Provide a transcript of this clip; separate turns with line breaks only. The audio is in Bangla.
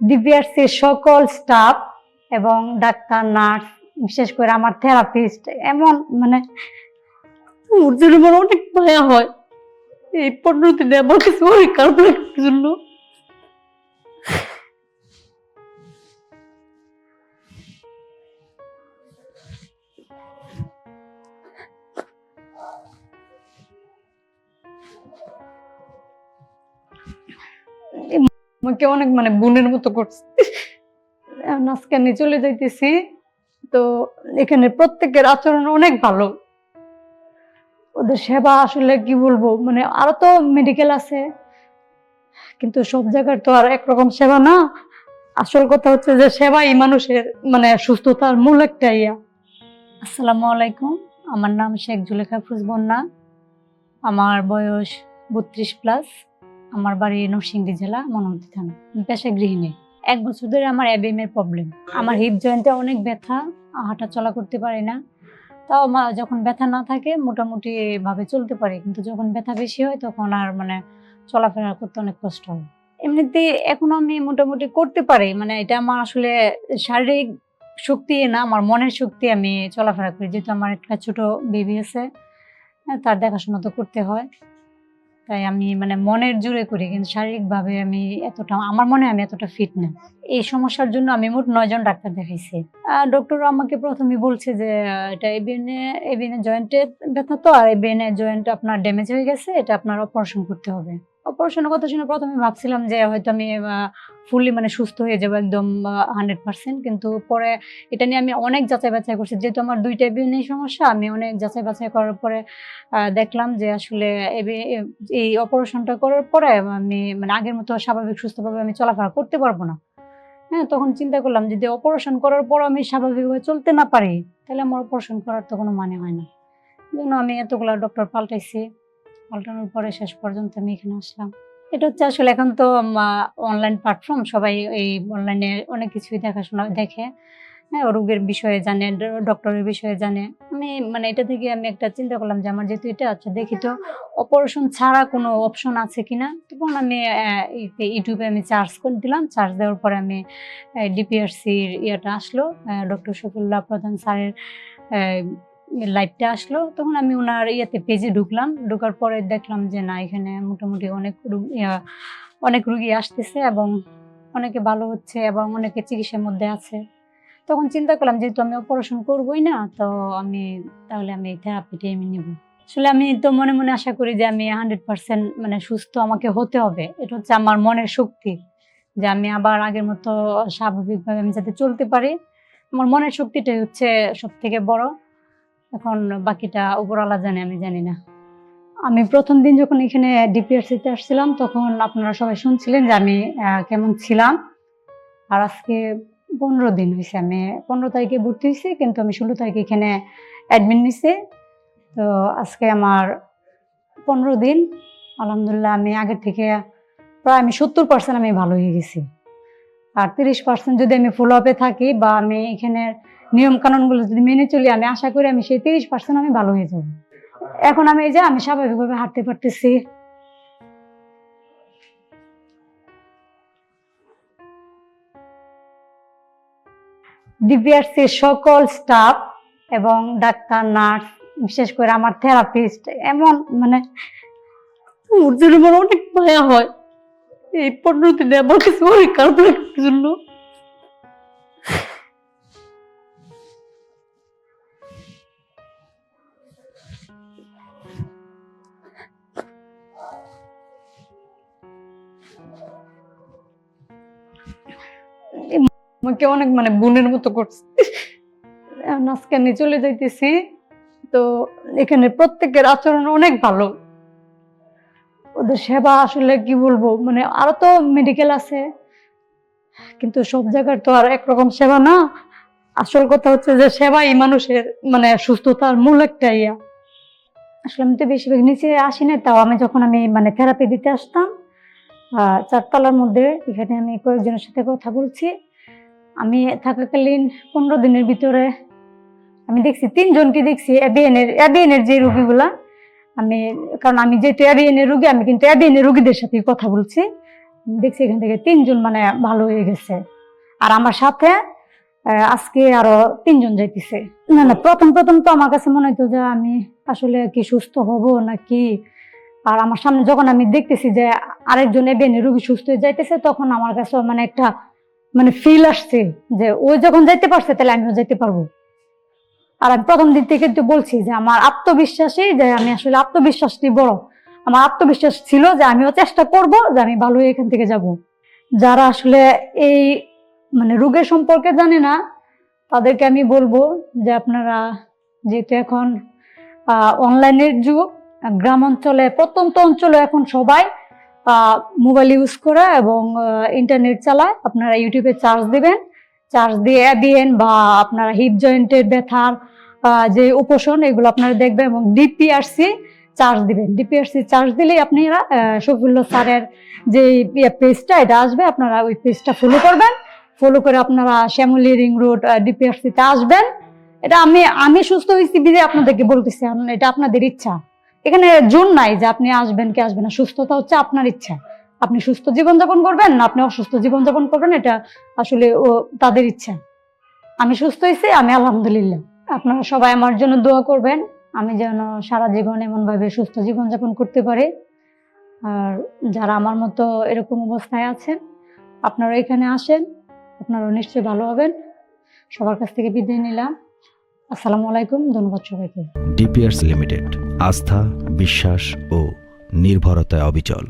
ডিপিআরসির সকল স্টাফ এবং ডাক্তার নার্স বিশেষ করে আমার থেরাপিস্ট এমন মানে ওর অনেক মায়া হয়। এই পনেরো দিনে আমার কিছু জন্য। আমাকে অনেক মানে বোনের মতো করছে। আজকে আমি চলে যাইতেছি। তো এখানে প্রত্যেকের আচরণ অনেক ভালো। ওদের সেবা আসলে কি বলব? মানে আরও তো মেডিকেল আছে। কিন্তু সব জায়গার তো আর একরকম সেবা না। আসল কথা হচ্ছে যে সেবাই মানুষের মানে সুস্থতার মূল একটা ইয়া। আসসালামু আলাইকুম। আমার নাম শেখ জুলেখা ফ্রুজ বন্যা আমার বয়স বত্রিশ প্লাস আমার বাড়ি নরসিংদী জেলা মনোহরদী থানা। পেশায় গৃহিণী। এক বছর ধরে আমার অ্যাবিএম এর প্রবলেম আমার হিপ জয়েন্টে অনেক ব্যথা হাঁটা চলা করতে পারি না। তাও যখন ব্যথা না থাকে, মোটামুটি ভাবে চলতে পারি। কিন্তু যখন ব্যথা বেশি হয়, তখন আর মানে চলাফেরা করতে অনেক কষ্ট হয়। এমনিতে এখন আমি মোটামুটি করতে পারি। মানে এটা আমার আসলে শারীরিক শক্তি না, আমার মনের শক্তি আমি চলাফেরা করি। যেহেতু আমার একটা ছোট বেবি আছে, তার দেখাশোনা তো করতে হয়। তাই আমি মানে মনের জুড়ে করি, কিন্তু শারীরিকভাবে আমি এতটা, আমার মনে হয় আমি এতটা ফিট না। এই সমস্যার জন্য আমি মোট নয়জন ডাক্তার দেখাইছি। ডক্টর আমাকে প্রথমে বলছে যে এটা এবিএনএ এবিএনএ জয়েন্টের ব্যথা তো, আর এবিএনএ জয়েন্ট আপনার ড্যামেজ হয়ে গেছে, এটা আপনার অপারেশন করতে হবে। অপারেশনের কথা শুনে প্রথমে ভাবছিলাম যে হয়তো আমি ফুললি মানে সুস্থ হয়ে যাব একদম হান্ড্রেড পার্সেন্ট কিন্তু পরে এটা নিয়ে আমি অনেক যাচাই বাছাই করছি। যেহেতু আমার দুইটা এবিএনএ সমস্যা, আমি অনেক যাচাই বাছাই করার পরে দেখলাম যে আসলে এই অপারেশনটা করার পরে আমি মানে আগের মতো স্বাভাবিক সুস্থভাবে আমি চলাফেরা করতে পারব না। হ্যাঁ তখন চিন্তা করলাম যদি অপারেশন করার পর আমি স্বাভাবিকভাবে চলতে না পারি, তাহলে আমার অপারেশন করার তো কোনো মানে হয় না। যেন আমি এতগুলো ডক্টর পাল্টাইছি। পাল্টানোর পরে শেষ পর্যন্ত আমি এখানে আসলাম। এটা হচ্ছে আসলে এখন তো অনলাইন প্ল্যাটফর্ম সবাই এই অনলাইনে অনেক কিছুই দেখাশোনা দেখে। হ্যাঁ রোগের বিষয়ে জানে ডক্টরের বিষয়ে জানে। আমি মানে এটা থেকে আমি একটা চিন্তা করলাম যে আমার যেহেতু এটা আচ্ছা দেখি তো অপারেশন ছাড়া কোনো অপশন আছে কিনা? তখন আমি ইউটিউবে আমি চার্জ করে দিলাম। চার্জ দেওয়ার পরে আমি ডিপিআরসির ইয়েটা আসলো। ডক্টর শফিউল্লাহ প্রধান স্যারের লাইভটা আসলো, তখন আমি ওনার ইয়েতে পেজে ঢুকলাম। ঢোকার পরে দেখলাম যে, না, এখানে মোটামুটি অনেক অনেক রুগী আসতেছে এবং অনেকে ভালো হচ্ছে এবং অনেকে চিকিৎসার মধ্যে আছে। তখন চিন্তা করলাম, যেহেতু আমি অপারেশন করবোই না, তো আমি, তাহলে আমি থেরাপিটা আমি নেব। আসলে আমি তো মনে মনে আশা করি যে, আমি হান্ড্রেড পার্সেন্ট মানে সুস্থ আমাকে হতে হবে। এটা হচ্ছে আমার মনের শক্তি যে, আমি আবার আগের মতো স্বাভাবিকভাবে আমি যাতে চলতে পারি। আমার মনের শক্তিটাই হচ্ছে সব থেকে বড়। এখন বাকিটা উপরওয়ালা জানে, আমি জানি না। আমি প্রথম দিন যখন এখানে ডিপিআরসিতে আসছিলাম, তখন আপনারা সবাই শুনছিলেন যে আমি কেমন ছিলাম। আর আজকে পনেরো দিন হয়েছে আমি পনেরো তারিখে ভর্তি হয়েছি কিন্তু আমি ষোলো তারিখে এখানে অ্যাডমিট নিছি। তো আজকে আমার পনেরো দিন। আলহামদুলিল্লাহ, আমি আগের থেকে প্রায় আমি সত্তর পার্সেন্ট আমি ভালো হয়ে গেছি। আর তিরিশ পার্সেন্ট যদি আমি ফলো আপে থাকি বা আমি এখানে নিয়ম কানুনগুলো যদি মেনে চলি, আমি আশা করি আমি সেই তিরিশ পার্সেন্ট আমি ভালো হয়ে যাব। এখন আমি এই যে, আমি স্বাভাবিকভাবে হাঁটতে পারতেছি। ডিপিআরসির সকল স্টাফ এবং ডাক্তার, নার্স, বিশেষ করে আমার থেরাপিস্ট এমন মানে ওর জন্য অনেক মায়া হয়। এই পনেরো দিনে আমার কিছু অনেক জন্য। আমাকে অনেক মানে বোনের মতো করছে। আজকে আমি চলে যাইতেছি, তো এখানে প্রত্যেকের আচরণ অনেক ভালো। ওদের সেবা আসলে কি বলব? মানে আরও তো মেডিকেল আছে। কিন্তু সব জায়গার তো আর একরকম সেবা না। আসল কথা হচ্ছে যে সেবাই মানুষের মানে সুস্থতার মূল একটা ইয়া। আসলে আমি তো বেশিরভাগ নিচে আসি না তাও আমি যখন আমি মানে থেরাপি দিতে আসতাম চারতলার মধ্যে, এখানে আমি কয়েকজনের সাথে কথা বলছি। আমি থাকাকালীন পনেরো দিনের ভিতরে, আমি দেখছি, তিনজনকে দেখছি অ্যাবিএনের অ্যাবিএনের যে রুগীগুলা আমি, কারণ আমি যেহেতু অ্যাবিএনের রুগী, আমি কিন্তু অ্যাবিএনের রুগীদের সাথে কথা বলছি। দেখছি এখান থেকে তিনজন মানে ভালো হয়ে গেছে। আর আমার সাথে আজকে আরও তিনজন যাইতেছে। না না, প্রথম প্রথম তো আমার কাছে মনে হতো যে আমি আসলে কি সুস্থ হব নাকি? আর আমার সামনে যখন আমি দেখতেছি যে আরেকজন এবেন রুগী সুস্থ হয়ে যাইতেছে, তখন আমার কাছে মানে একটা মানে ফিল আসছে যে ও যখন যাইতে পারছে, তাহলে আমিও যাইতে পারব। আর আমি প্রথম দিন থেকে তো বলছি যে আমার আত্মবিশ্বাসই যে আমি আসলে আত্মবিশ্বাসটি বড়। আমার আত্মবিশ্বাস ছিল যে আমিও চেষ্টা করব যে আমি ভালো এখান থেকে যাব। যারা আসলে এই মানে রোগের সম্পর্কে জানে না, তাদেরকে আমি বলব যে আপনারা যেহেতু এখন অনলাইনের যুগ, গ্রাম অঞ্চলে, প্রত্যন্ত অঞ্চলে এখন সবাই মোবাইল ইউজ করে এবং ইন্টারনেট চালায়। আপনারা ইউটিউবে চার্জ দিবেন। চার্জ দিয়ে দিয়েন বা আপনারা হিপ জয়েন্টের ব্যথার যে উপশম এগুলো আপনারা দেখবেন এবং ডিপিআরসি চার্জ দিবেন। ডিপিআরসি চার্জ দিলেই আপনারা শফিউল্লাহ স্যারের যে পেজটা এটা আসবে, আপনারা ওই পেজটা ফলো করবেন। ফলো করে আপনারা শ্যামলী রিং রোড ডিপিআরসিতে আসবেন। এটা আমি আমি সুস্থ হয়েছি বিধে আপনাদেরকে বলতেছি এটা আপনাদের ইচ্ছা। এখানে জোর নাই যে আপনি আসবেন কি আসবেন না। সুস্থতা হচ্ছে আপনার ইচ্ছা। আপনি সুস্থ জীবনযাপন করবেন না, আপনি অসুস্থ জীবনযাপন করবেন, এটা আসলে ও, তাদের ইচ্ছা। আমি সুস্থ হয়েছি, আমি আলহামদুলিল্লাহ। আপনারা সবাই আমার জন্য দোয়া করবেন। আমি যেন সারা জীবন এমনভাবে সুস্থ জীবনযাপন করতে পারি। আর যারা আমার মতো এরকম অবস্থায় আছেন, আপনারা এখানে আসেন, আপনারা নিশ্চয়ই ভালো হবেন। সবার কাছ থেকে বিদায় নিলাম। আসসালামু আলাইকুম, ধন্যবাদ সবাইকে।
ডিপিআরস লিমিটেড, আস্থা, বিশ্বাস ও নির্ভরতায় অবিচল।